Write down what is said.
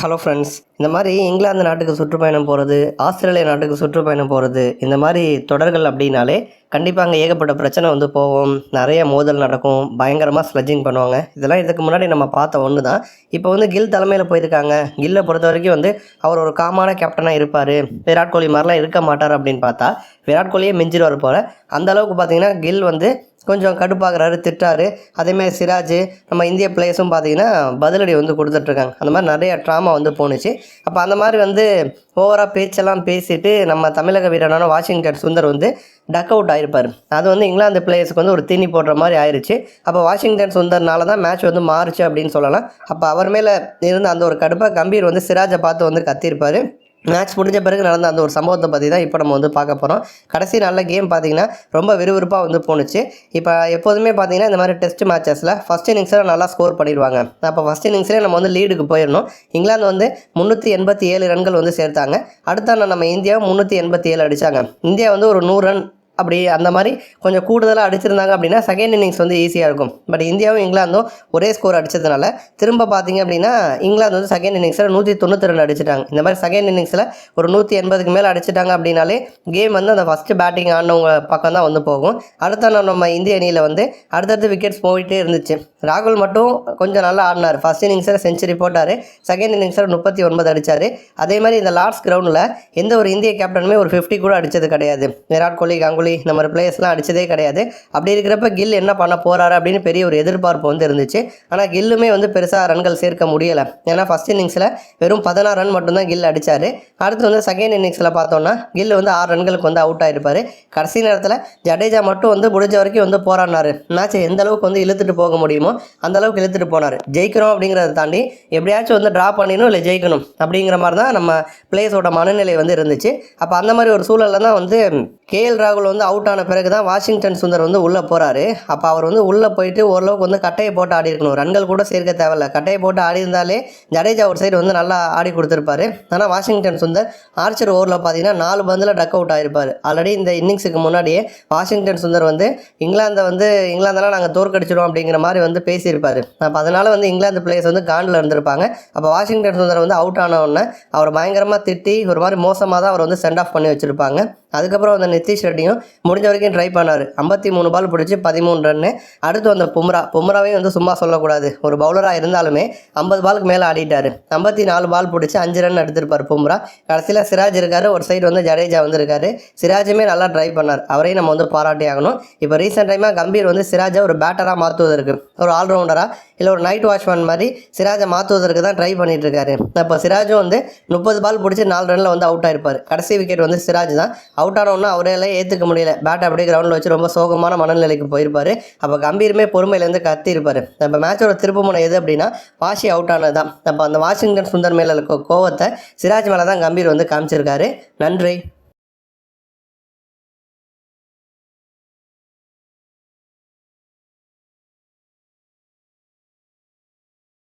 Hello friends இந்த மாதிரி இங்கிலாந்து நாட்டுக்கு சுற்றுப்பயணம் போகிறது ஆஸ்திரேலியா நாட்டுக்கு சுற்றுப்பயணம் போகிறது இந்த மாதிரி தொடர்கள் அப்படின்னாலே கண்டிப்பாக அங்கே ஏகப்பட்ட பிரச்சனை வந்து போகும். நிறைய மோதல் நடக்கும். பயங்கரமாக ஸ்லட்ஜிங் பண்ணுவாங்க. இதெல்லாம் இதுக்கு முன்னாடி நம்ம பார்த்த ஒன்று தான் இப்போ வந்து கில் தலைமையில் போயிருக்காங்க. கில்லை பொறுத்த வரைக்கும் வந்து அவர் ஒரு காமான கேப்டனாக இருப்பார். விராட் கோலி மாதிரிலாம் இருக்க மாட்டார் அப்படின்னு பார்த்தா விராட் கோலியே மிஞ்சிடுவார் போல். அந்த அளவுக்கு பார்த்தீங்கன்னா கில் வந்து கொஞ்சம் கடுப்பாகிறாரு திட்டாரு. அதேமாதிரி சிராஜ் நம்ம இந்திய பிளேயர்ஸும் பார்த்தீங்கன்னா பதிலடி வந்து கொடுத்துட்ருக்காங்க. அந்த மாதிரி நிறைய ட்ராமா வந்து போணுச்சு. அப்போ அந்த மாதிரி வந்து ஓவராக பேச்செல்லாம் பேசிட்டு நம்ம தமிழக வீரரான வாஷிங்டன் சுந்தர் வந்து டக் அவுட் ஆயிருப்பார். அது வந்து இங்கிலாந்து பிளேயர்ஸுக்கு வந்து ஒரு தீனி போடுற மாதிரி ஆயிடுச்சு அப்போ வாஷிங்டன் சுந்தர்னால தான் மேட்ச் வந்து மாறுச்சு அப்படின்னு சொல்லலாம். அப்போ அவர் மேலே இருந்த அந்த ஒரு கடுப்பாக கம்பீர் வந்து சிராஜை பார்த்து வந்து கத்திருப்பார் மேட்ச் முடிஞ்ச பிறகு நடந்த அந்த ஒரு சம்பவத்தை பற்றி தான் இப்போ நம்ம வந்து பார்க்க போகிறோம் கடைசி நல்ல கேம் பார்த்தீங்கன்னா ரொம்ப விறுவிறுப்பாக வந்து போணுச்சு. இப்போ எப்போதுமே பார்த்தீங்கன்னா இந்த மாதிரி டெஸ்ட் மேட்சஸில் ஃபஸ்ட் இன்னிங்ஸில் நல்லா ஸ்கோர் பண்ணிடுவாங்க. அப்போ ஃபஸ்ட் இன்னிங்ஸ்லேயே நம்ம வந்து லீடுக்கு போயிடணும். இங்கிலாந்து வந்து முந்நூற்றி எண்பத்தி ஏழு ரன்கள் வந்து சேர்த்தாங்க. அடுத்த நம்ம இந்தியாவும் முந்நூற்றி எண்பத்தி ஏழு அடித்தாங்க இந்தியா வந்து ஒரு நூறு ரன் அப்படி அந்த மாதிரி கொஞ்சம் கூடுதலாக அடிச்சிருந்தாங்க அப்படின்னா செகண்ட் இன்னிங்ஸ் வந்து ஈஸியாக இருக்கும். பட் இந்தியாவும் இங்கிலாந்தும் ஒரே ஸ்கோர் அடித்ததுனால திரும்ப பார்த்தீங்க அப்படின்னா இங்கிலாந்து வந்து செகண்ட் இன்னிங்ஸில் நூற்றி தொண்ணூற்றி ரெண்டு அடிச்சிட்டாங்க. இந்த மாதிரி செகண்ட் இன்னிங்ஸில் ஒரு நூற்றி எண்பதுக்கு மேலே அடிச்சிட்டாங்க அப்படின்னாலே கேம் வந்து அந்த ஃபஸ்ட்டு பேட்டிங் ஆனவங்க பக்கம் தான் வந்து போகும். அடுத்த நாள் நம்ம இந்திய அணியில் வந்து அடுத்தடுத்து விக்கெட்ஸ் போயிட்டே இருந்துச்சு. ராகுல் மட்டும் கொஞ்சம் நல்லா ஆடினார். ஃபஸ்ட் இன்னிங்ஸில் செஞ்சுரி போட்டார். செகண்ட் இன்னிங்ஸில் முப்பத்தி ஒன்பது அடித்தார் அதே மாதிரி இந்த லார்ட்ஸ் கிரவுண்டில் எந்த ஒரு இந்திய கேப்டனுமே ஒரு ஃபிஃப்டி கூட அடித்தது கிடையாது. விராட் கோலி கங்குலி இந்த மாதிரி பிளேயர்ஸ்லாம் அடித்ததே கிடையாது. அப்படி இருக்கிறப்ப கில் என்ன பண்ண போகிறாரு அப்படின்னு பெரிய ஒரு எதிர்பார்ப்பு வந்து இருந்துச்சு. ஆனால் கில்லுமே வந்து பெருசாக ரன்கள் சேர்க்க முடியலை. ஏன்னா ஃபஸ்ட் இன்னிங்ஸில் வெறும் பதினாறு ரன் மட்டும்தான் கில் அடித்தார் அடுத்து வந்து செகண்ட் இன்னிங்ஸில் பார்த்தோன்னா கில் வந்து ஆறு ரன்களுக்கு வந்து அவுட் ஆகிருப்பார் கடைசி நேரத்தில் ஜடேஜா மட்டும் வந்து முடிஞ்ச வரைக்கும் வந்து போராடினார். மேட்சை எந்த அளவுக்கு வந்து இழுத்துட்டு போக முடியுமோ அந்த அளவுக்கு இழுத்துட்டு போனார். ஜெயிக்கிறோம் அப்படிங்கிறத தாண்டி எப்படியாச்சும் வந்து ட்ரா பண்ணிடணும் இல்லை ஜெயிக்கணும் அப்படிங்கிற மாதிரி தான் நம்ம பிளேயர்ஸோட மனநிலை வந்து இருந்துச்சு. அப்போ அந்த மாதிரி ஒரு சூழலில் தான் வந்து கேஎல் ராகுல் வந்து அவுட் ஆன பிறகு தான் வாஷிங்டன் சுந்தர் வந்து உள்ளே போகிறாரு அப்போ அவர் வந்து உள்ளே போயிட்டு ஓரளவுக்கு வந்து கட்டையை போட்டு ஆடி இருக்கணும். ரன்கள் கூட சேர்க்க தேவையில்ல. கட்டையை போட்டு ஆடி இருந்தாலே ஜடேஜா ஒரு சைடு வந்து நல்லா ஆடி கொடுத்துருப்பாரு. ஆனால் வாஷிங்டன் சுந்தர் ஆர்ச்சர் ஓவரில் பார்த்தீங்கன்னா நாலு பந்தில் டக் அவுட் ஆகிருப்பார் ஆல்ரெடி இந்த இன்னிங்ஸுக்கு முன்னாடியே வாஷிங்டன் சுந்தர் வந்து இங்கிலாந்தை வந்து இங்கிலாந்தெல்லாம் நாங்கள் தோற்கடிச்சிடும் அப்படிங்கிற மாதிரி வந்து பேசியிருப்பார். அப்போ அதனால் வந்து இங்கிலாந்து பிளேயர்ஸ் வந்து காண்டில் இருந்திருப்பாங்க. அப்போ வாஷிங்டன் சுந்தர் வந்து அவுட் ஆனவுடனே அவர் பயங்கரமாக திட்டி ஒரு மாதிரி மோசமாக தான் அவர் வந்து சென்ட் ஆஃப் பண்ணி வச்சுருப்பாங்க. அதுக்கப்புறம் அந்த நிதிஷ் ரெட்டியும் முடிஞ்ச வரைக்கும் ட்ரை பண்ணார். ஐம்பத்தி மூணு பால் பிடிச்சி பதிமூணு ரன்னு அடுத்து வந்த பும்ரா. பும்ராவையும் வந்து சும்மா சொல்லக்கூடாது. ஒரு பவுலராக இருந்தாலுமே ஐம்பது பாலுக்கு மேலே ஆடிட்டார். ஐம்பத்தி நாலு பால் பிடிச்சி அஞ்சு ரன் எடுத்திருப்பார் பும்ரா. கடைசியில் சிராஜ் இருக்கார். ஒரு சைடு வந்து ஜடேஜா வந்துருக்காரு. சிராஜுமே நல்லா ட்ரை பண்ணார். அவரையும் நம்ம வந்து பாராட்டி ஆகணும். இப்போ ரீசெண்ட் டைமாக கம்பீர் வந்து சிராஜை ஒரு பேட்டராக மாற்றுவதற்கு ஒரு ஆல்ரவுண்டராக இல்லை ஒரு நைட் வாட்ச்மேன் மாதிரி சிராஜை மாற்றுவதற்கு தான் ட்ரை பண்ணிட்டு இருக்காரு. இப்போ சிராஜும் வந்து முப்பது பால் பிடிச்சி நாலு ரனில் வந்து அவுட் ஆயிருப்பார். கடைசி விக்கெட் வந்து சிராஜ் தான். அவுட் ஆனவுடனே அவரால் ஏற்றுக்க முடியல. பேட் அப்படியே கிரவுண்டில் வச்சு ரொம்ப சோகமான மனநிலைக்கு போயிருப்பார். அப்போ கம்பீருமே பொறுமையிலேருந்து கத்தி இருப்பார் நம்ம மேட்சோட திருப்பு முனை எது அப்படின்னா வாஷி அவுட் ஆனது தான் அப்போ அந்த வாஷிங்டன் சுந்தர் மேலே இருக்க கோவத்தை சிராஜ் மேலே தான் கம்பீர் வந்து காமிச்சிருக்காரு. நன்றி.